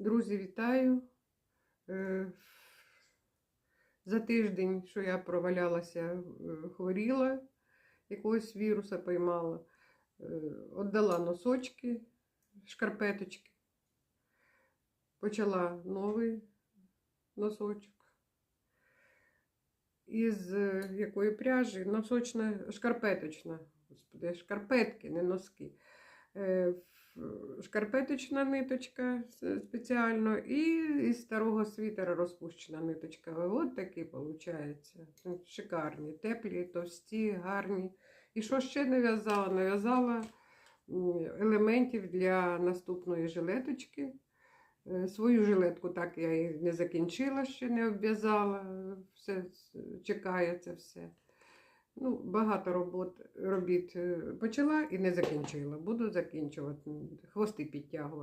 Друзі, вітаю. Е, За тиждень, що я провалялася, е, хворіла, якогось віруса поймала, е, віддала носочки, шкарпеточки, почала новий носочок. Із якої пряжі? Носочна, шкарпеточна. Господи, шкарпетки, не носки. Шкарпеточна ниточка спеціально і із старого світера розпущена ниточка. От такі виходить. Шикарні, теплі, товсті, гарні. І що ще не в'язала? Нав'язала елементів для наступної жилеточки. Е, Свою жилетку так я і не закінчила, ще не обв'язала. Все чекає це все. Ну, багато робот, робіт е, почала і не закінчила. Буду закінчувати. Хвости підтягувати.